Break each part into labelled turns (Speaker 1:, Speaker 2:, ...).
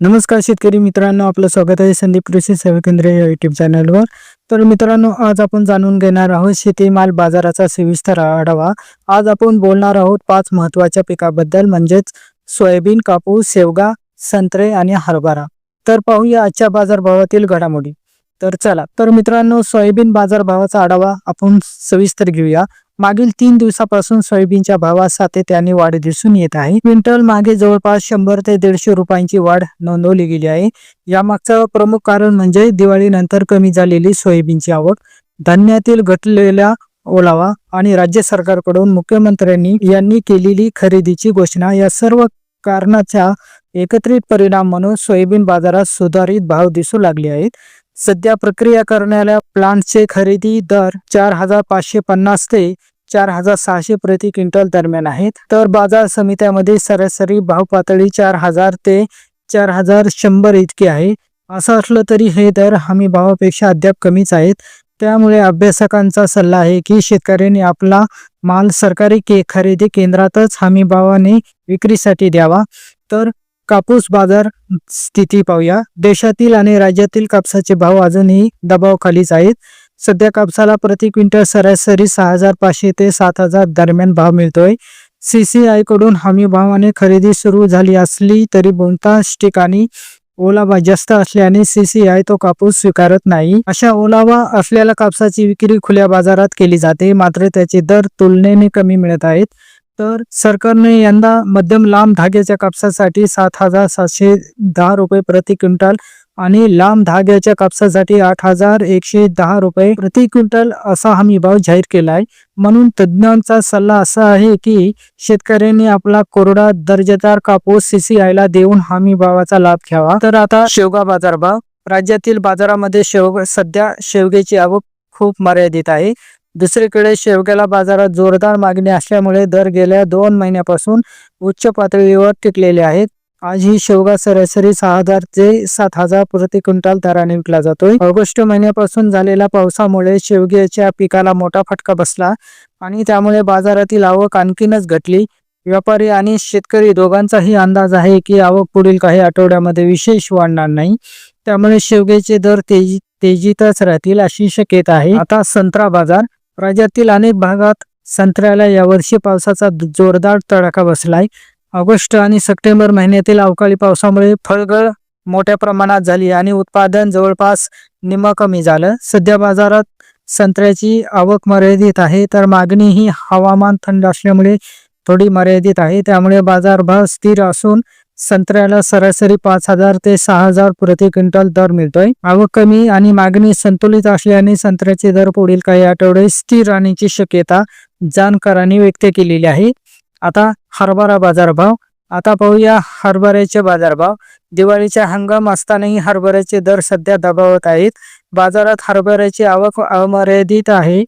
Speaker 1: नमस्कार शेतकरी मित्रांनो आपलं स्वागत आहे संदीप कृषी सेवा केंद्र या युट्यूब चॅनलवर तर मित्रांनो आज आपण जाणून घेणार आहोत शेतीमाल बाजाराचा सविस्तर आढावा. आज आपण बोलणार आहोत पाच महत्त्वाच्या पिकाबद्दल म्हणजेच सोयाबीन कापूस शेवगा संत्रे आणि हरभरा. तर पाहूया आजच्या बाजारभावातील घडामोडी. तर चला तर मित्रांनो सोयाबीन बाजारभावाचा आढावा आपण सविस्तर घेऊया. मागील तीन दिवसापासून सोयाबीनच्या भावात सातत्याने वाढ दिसून येत आहे. क्विंटल मागे जवळपास शंभर ते दीडशे रुपयांची वाढ नोंदवली गेली आहे. यामागचं प्रमुख कारण म्हणजे दिवाळीनंतर कमी झालेली सोयाबीनची आवक धान्यातील घटलेला ओलावा आणि राज्य सरकारकडून मुख्यमंत्र्यांनी यांनी केलेली खरेदीची घोषणा या सर्व कारणाचा एकत्रित परिणाम म्हणून सोयाबीन बाजारात सुधारित भाव दिसू लागले आहेत. सध्या प्रक्रिया करणाऱ्या प्लांटचे खरेदी दर चार हजार पाचशे पन्नास ते चार हजार सहाशे प्रति क्विंटल दरम्यान आहेत. तर बाजार समित्यामध्ये सरासरी भाव पातळी चार हजार ते चार हजार शंभर इतकी आहे. असं असलं तरी हे दर हमी भावापेक्षा अद्याप कमीच आहेत. त्यामुळे अभ्यासकांचा सल्ला आहे की शेतकऱ्यांनी आपला माल सरकारी के खरेदी केंद्रातच हमी भावाने विक्रीसाठी द्यावा. तर कापूस बाजार स्थिती पाहूया. देशातील आणि राज्यातील कापसाचे भाव अजूनही दबावाखालीच आहेत. सध्या कापसाला प्रति क्विंटल सरासरी सहा हजार पाचशे ते सात हजार दरम्यान भाव मिळतोय. सीसीआयकडून हमी भावाने खरेदी सुरू झाली असली तरी बहुतांश ठिकाणी ओलावा जास्त असल्याने सीसीआय तो कापूस स्वीकारत नाही. अशा ओलावा असलेल्या कापसाची विक्री खुल्या बाजारात केली जाते. मात्र त्याचे दर तुलनेने कमी मिळत आहेत. तर सरकारने यंदा मध्यम लांब धाग्याच्या कापसासाठी सात हजार सातशे दहा रुपये प्रति क्विंटल आणि लांब धाग्याच्या कापसासाठी आठ हजार एकशे दहा रुपये प्रति क्विंटल असा हमी भाव जाहीर केला आहे म्हणून तज्ज्ञांचा सल्ला असा आहे की शेतकऱ्यांनी आपला कोरडा दर्जेदार कापूस सीसीआयला देऊन हमी भावाचा लाभ घ्यावा. तर आता शेवगा बाजार भाव. राज्यातील बाजारामध्ये शेवग सध्या शेवग्याची आवक खूप मर्यादित आहे. दुसरीकडे शेवग्याला बाजारात जोरदार मागणी असल्यामुळे दर गेल्या दोन महिन्यापासून उच्च पातळीवर टिकलेले आहेत. आज ही शेवगा सरासरी सहा हजार ते सात हजार प्रति क्विंटल दराने विकला जातोय. ऑगस्ट महिन्यापासून झालेल्या पावसामुळे शेवग्याच्या पिकाला मोठा फटका बसला आणि त्यामुळे बाजारातील आवक आणखीनच घटली. व्यापारी आणि शेतकरी दोघांचाही अंदाज आहे की आवक पुढील काही आठवड्यामध्ये विशेष वाढणार नाही. त्यामुळे शेवग्याचे दर तेजी तेजीतच राहतील अशी शक्यता आहे. आता संत्रा बाजार राज्यातील अनेक भागात संत्र्याला यावर्षी पावसाचा जोरदार तडाखा बसलाय. ऑगस्ट आणि सप्टेंबर महिन्यातील अवकाळी पावसामुळे फळगळ मोठ्या प्रमाणात झाली आणि उत्पादन जवळपास निम कमी झालं. सध्या बाजारात संत्र्याची आवक मर्यादित आहे तर मागणी ही हवामान थंड असल्यामुळे थोडी मर्यादित आहे. त्यामुळे बाजारभाव स्थिर असून संत्र्याला सरासरी पाच हजार ते सहा हजार प्रति क्विंटल दर मिळतोय. आवक कमी आणि मागणी संतुलित असल्याने संत्र्याचे दर पुढील काही आठवडे स्थिर राहण्याची शक्यता जाणकारांनी व्यक्त केलेली आहे. आता हरभरा बाजारभाव. आता पाहूया हरभऱ्याचे बाजारभाव. दिवाळीचा हंगाम असतानाही हरभऱ्याचे दर सध्या दबावत आहेत. बाजारात हरभऱ्याची आवक अमर्यादित आहे.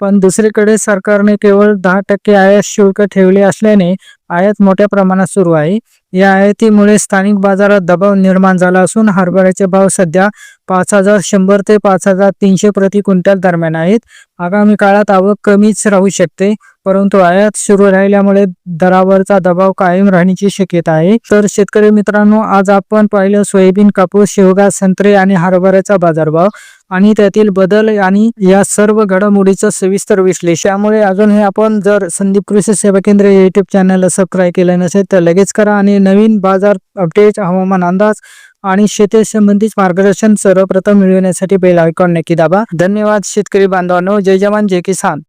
Speaker 1: पण दुसरीकडे सरकारने केवळ दहा टक्के आयात शुल्क ठेवले असल्याने आयात मोठ्या प्रमाणात सुरू आहे. या आयातीमुळे स्थानिक बाजारात दबाव निर्माण झाला असून हरभऱ्याचे भाव सध्या पाच हजार शंभर ते पाच हजार तीनशे प्रति क्विंटल दरम्यान आहेत. आगामी काळात आवक कमीच राहू शकते. परंतु आयात सुरू राहिल्यामुळे दरावरचा दबाव कायम राहण्याची शक्यता आहे. तर शेतकरी मित्रांनो आज आपण पाहिलं सोयाबीन कापूस शेवगा संत्रे आणि हरभऱ्याचा बाजारभाव आणि त्यातील बदल आणि या सर्व घडामोडीचं सविस्तर विश्लेषण. त्यामुळे अजून हे आपण जर संदीप कृषी सेवा केंद्र युट्यूब चॅनलला सबस्क्राईब केलं नसेल तर लगेच करा आणि नवीन बाजार अपडेट हवामान अंदाज आणि शेती संबंधित मार्गदर्शन सर्वप्रथम मिळवण्यासाठी बेल आयकॉन नक्की दाबा. धन्यवाद शेतकरी बांधवांनो. जय जवान जय किसान.